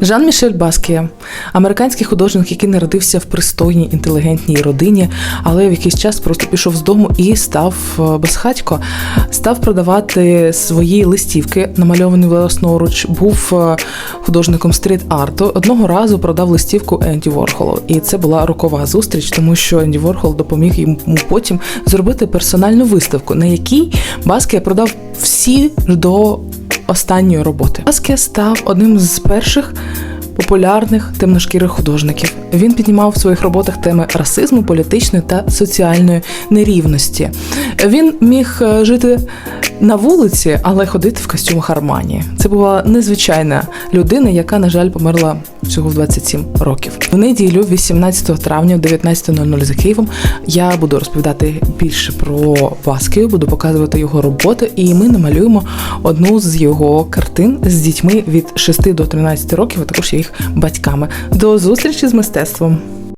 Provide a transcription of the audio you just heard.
Жан-Мішель Баскія, американський художник, який народився в пристойній інтелігентній родині, але в якийсь час просто пішов з дому і став е, безхатько, став продавати свої листівки, намальовані власноруч, був е, художником стріт-арту. Одного разу продав листівку Енді Ворхолу, і це була рокова зустріч, тому що Енді Ворхол допоміг йому потім зробити персональну виставку, на якій Баскія продав всі до останньої роботи. Баскія став одним з перших популярних темношкірих художників. Він піднімав в своїх роботах теми расизму, політичної та соціальної нерівності. Він міг е, жити на вулиці, але ходити в костюмах Армані. Це була незвичайна людина, яка, на жаль, померла всього в 27 років. В неділю, 18 травня, в 19.00 за Києвом, я буду розповідати більше про Баскію, буду показувати його роботи, і ми намалюємо одну з його картин з дітьми від 6 до 13 років, а також їх батьками. До зустрічі з мистецтвом!